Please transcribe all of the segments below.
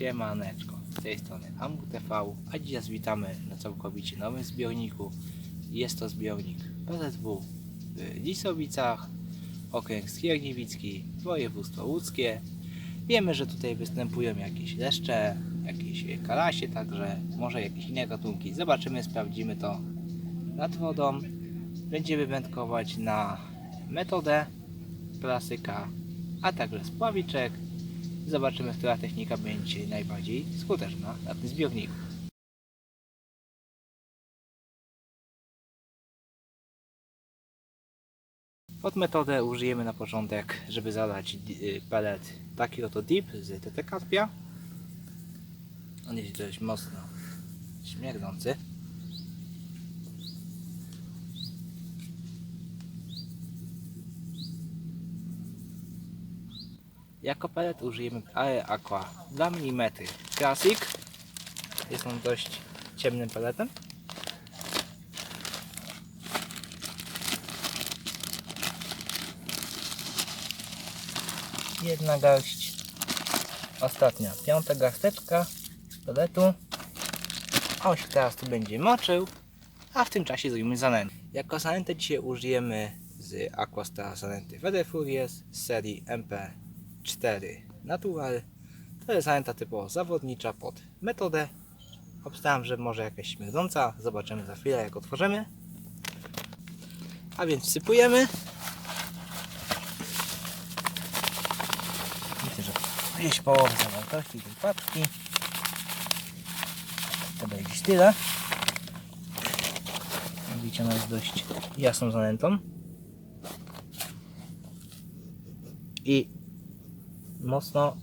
Siemaneczko, z tej strony AMUTV, a dzisiaj witamy na całkowicie nowym zbiorniku. Jest to zbiornik PZW w Lisowicach, okręg Skierniewicki, województwo łódzkie. Wiemy, że tutaj występują jakieś leszcze, jakieś karasie, także może jakieś inne gatunki. Zobaczymy, sprawdzimy to nad wodą. Będziemy wędkować na metodę klasyka, a także spławiczek. Zobaczymy, która technika będzie najbardziej skuteczna na tym zbiorniku. Pod metodę użyjemy na początek, żeby zalać y, pelet taki oto dip z TT Carpia. On jest dość mocno śmierdzący. Jako pelet użyjemy AE Aqua 2 mm Classic. Jest on dość ciemnym peletem. Jedna garść. Ostatnia, piąta garsteczka peletu. Oś teraz tu będzie moczył, a w tym czasie zrobimy zanętę. Jako zanętę dzisiaj użyjemy z Aquastara zanęty Weather Furious z serii MP4 Natural. To jest zanęta typowo zawodnicza pod metodę. Obstałem, że może jakaś śmierdząca. Zobaczymy za chwilę jak otworzymy. A więc wsypujemy. Widzę, że gdzieś połowę zawartości tej paczki. To będzie tyle. Widzicie, ona jest dość jasną zanętą. I mocno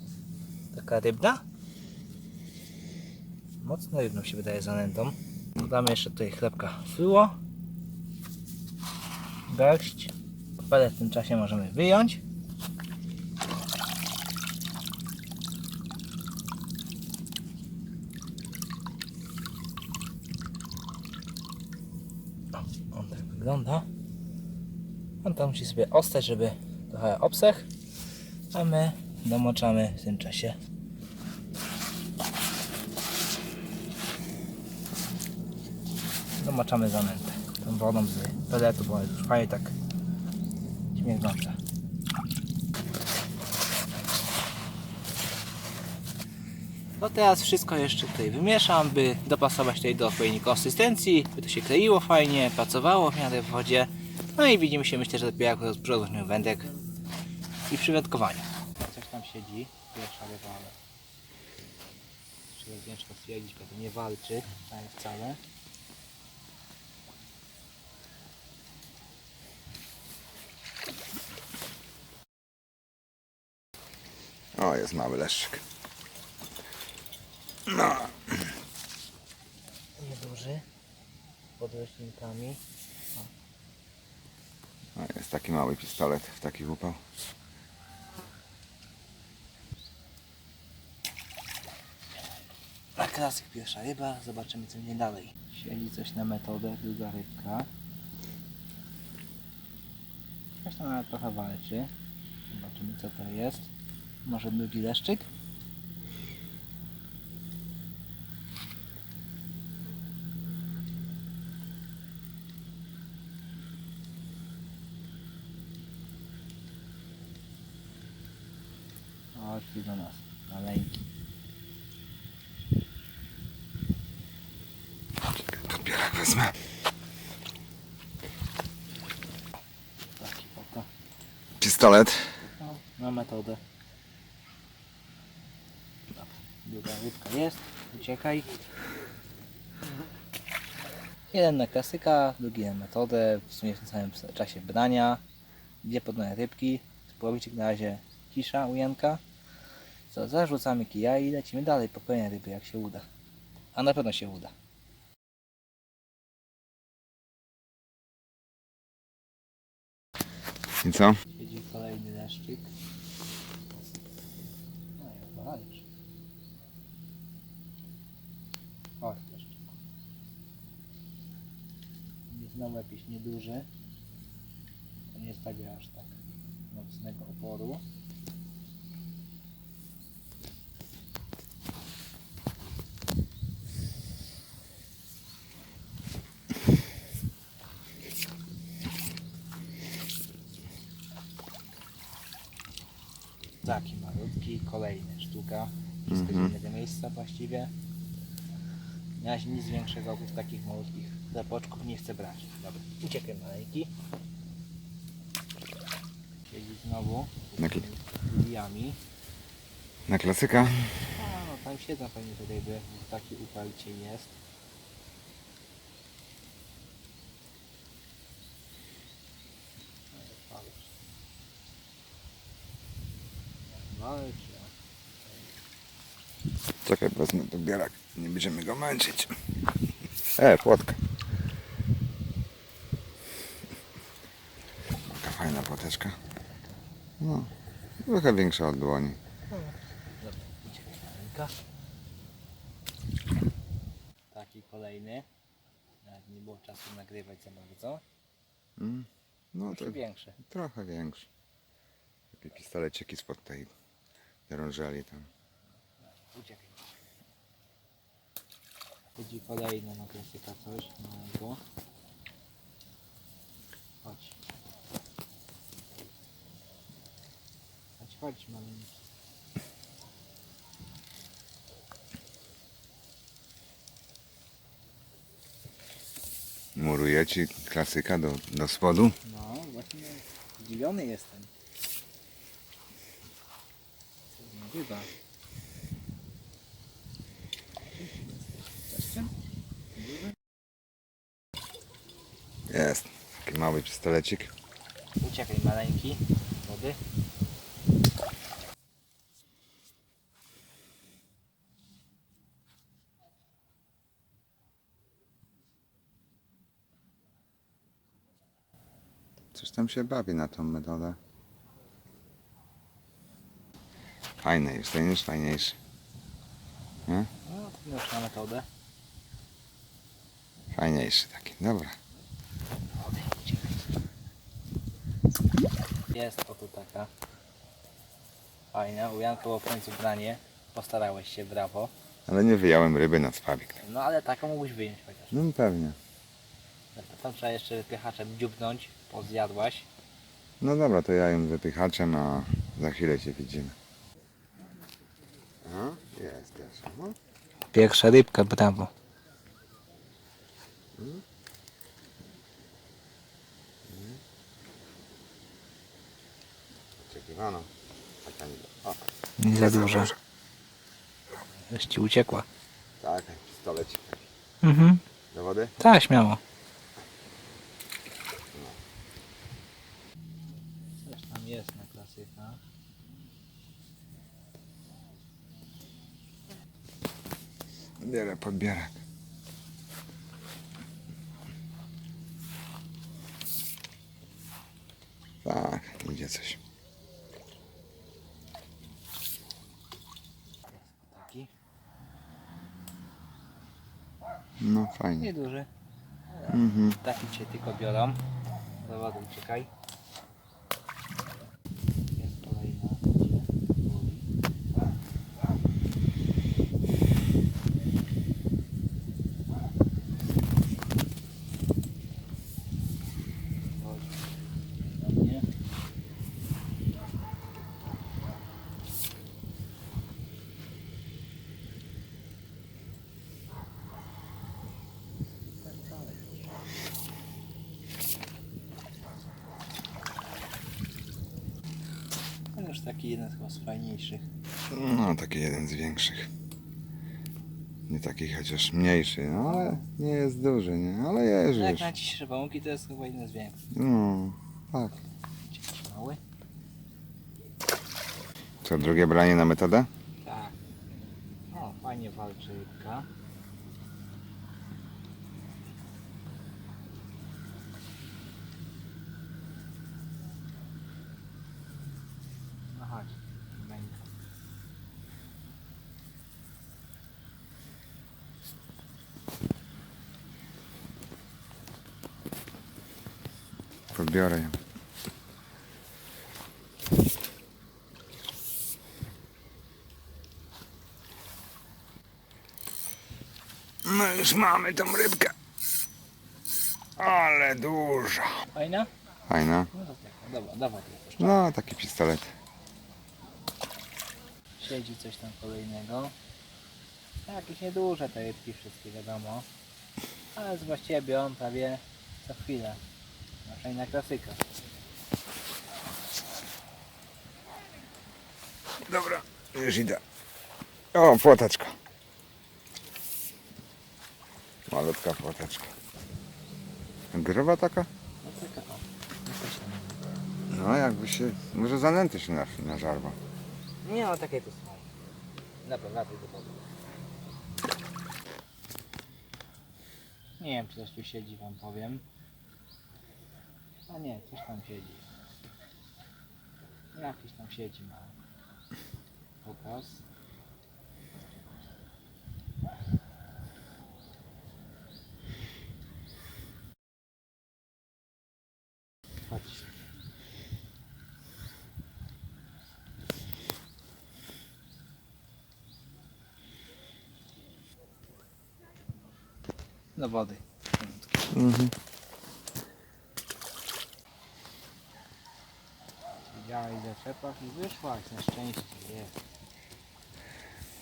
taka rybna. Mocno rybną się wydaje zanętą. Dodamy jeszcze tutaj chlebka fluo. Garść. Pelet w tym czasie możemy wyjąć. O, on tak wygląda. On tam musi sobie ostać, żeby trochę obsech. A my domoczamy w tym czasie. Domoczamy zanętę tą wodą z peletu, bo już fajnie tak śmierdząca. No teraz wszystko jeszcze tutaj wymieszam, by dopasować tutaj do odpowiedniej konsystencji, by to się kleiło fajnie, pracowało w miarę w wodzie. No i widzimy się myślę, że dopiero przy rozłożeniu wędek i przy wędkowaniu. Coś tam siedzi, pierwsza ale trzeba ciężko stwierdzić, pewnie nie walczy tak wcale. O, jest mały leszczyk. No, Nieduży, pod roślinkami. o, jest taki mały pistolet w taki upał. Klasyk pierwsza ryba, zobaczymy co nie dalej. Siedzi coś na metodę, druga rybka. Tam nawet trochę walczy. Zobaczymy co to jest. Może drugi leszczyk? Chodź do nas, maleńki. Podbierak wezmę. Pistolet. Na metodę. Druga rybka jest, uciekaj. Jeden na klasyka, drugi na metodę, w sumie w tym samym czasie brania. Dwie podane rybki, spłowiczek na razie cisza u Janka. Co, zarzucamy kija i lecimy dalej po kolejne ryby, jak się uda. A na pewno się uda. I co? Siedzi kolejny leszczyk. No walisz. Chodź leszczyk. Jest znowu jakiś nieduży. To nie stawia aż tak mocnego oporu. Taki malutki, kolejny sztuka. Wszystko Mhm. z innego miejsca właściwie. Razie nic większego oprócz takich malutkich zapoczków nie chcę brać. Dobra, uciekaj maleńki. Siedzi znowu Na z kl- liliami. Na klasyka. A, no tam siedzą pewnie ryby, bo taki upał dzisiaj jest. Walcz, Czekaj, wezmę podbierak. Nie będziemy go męczyć. E, płotka. Taka fajna płoteczka. No, trochę większa od dłoni. Taki kolejny. Nawet nie było czasu nagrywać za bardzo. Mm. No to większy? trochę większy. Takie pistoleciki spod tej drążeli tam. Uciekaj. Chodzi kolejny na klasyka coś małego. Chodź. Chodź, chodź maleńki. Muruje ci klasyka do, do spodu. No, właśnie zdziwiony jestem. Duży? Jest. Taki mały pistolecik. Uciekaj maleńki. Wody. Coś tam się bawi na tą metodę. Fajny jest, ten jest fajniejszy. No, to metodę. Fajniejszy taki, dobra. Jest oto taka. Fajna. U Janka było w końcu branie. Postarałeś się, brawo. Ale nie wyjąłem ryby na spawik. No ale taką mógłbyś wyjąć chociaż. No pewnie. Tam trzeba jeszcze wypychaczem dziubnąć, bo zjadłaś. No dobra, to ja ją wypychaczem, a za chwilę się widzimy. Jest pierwsza. No. Pierwsza rybka, brawo. Oczekiwano. Taka nie... O, Nie za dużo. Już ci uciekła. tak, pistolecik. Mhm. Do wody? Tak, śmiało. Coś tam jest na klasyka. Bierę podbierak. Tak, idzie coś. Taki. No fajnie. Nieduży. Mhm. Taki cię tylko biorą. Do wody uciekaj. Jest kolejna. Gdzie? Woli. Chodź. Do mnie. To już taki jeden chyba z fajniejszych. No, taki jeden z większych. Nie taki chociaż mniejszy, no ale nie jest duży, nie? Ale jest Jak już. na dzisiejsze wałki to jest chyba jeden z większych. No, tak. Mały. Co, drugie branie na metodę? Tak. O, fajnie walczy rybka. No chodź, męka. Podbiorę ją. No już mamy tą rybkę. Ale duża. Fajna? Fajna. No to tak, dobra, dawaj. No, taki pistolet. siedzi coś tam kolejnego. Jakieś nieduże te rybki wszystkie wiadomo. Ale z właściwie biorą prawie co chwilę. Inna klasyka. Dobra, już idę. O, płoteczka. Malutka płoteczka. Growa taka? No taka o. Jakaś tam. No jakby się... Może zanęty się na, na żarła. Nie no takie tu są. Dobra, wracaj do wody. Nie wiem czy coś tu siedzi wam powiem. A nie, coś tam siedzi. Jakiś tam siedzi mały. Pokaz. Patrz. Do wody. Mhm. Widziała i zaczepach i wyszła, jak na szczęście jest.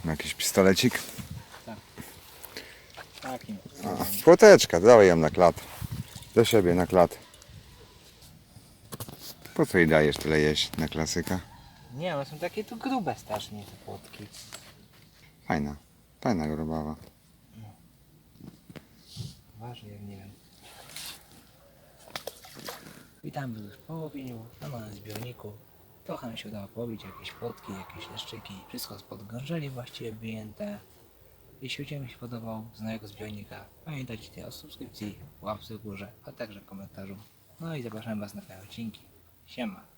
Jakiś pistolecik. Takim. A, płoteczka, dawaj ją na klat. Do siebie na klat. Po co jej dajesz tyle jeść na klasyka? Nie, one są takie tu grube strasznie te płotki. Fajna. Fajna grobawa. Ważnie, jak nie wiem. Witamy już po łowieniu na małym zbiorniku. Trochę mi się udało połowić, jakieś płotki, jakieś leszczyki. Wszystko spod gążeli właściwie wyjęte. Jeśli film się podobał z nowego zbiornika, pamiętajcie o subskrypcji, łapce w górze, a także komentarzu. No i zapraszam Was na kolejne odcinki. Siema.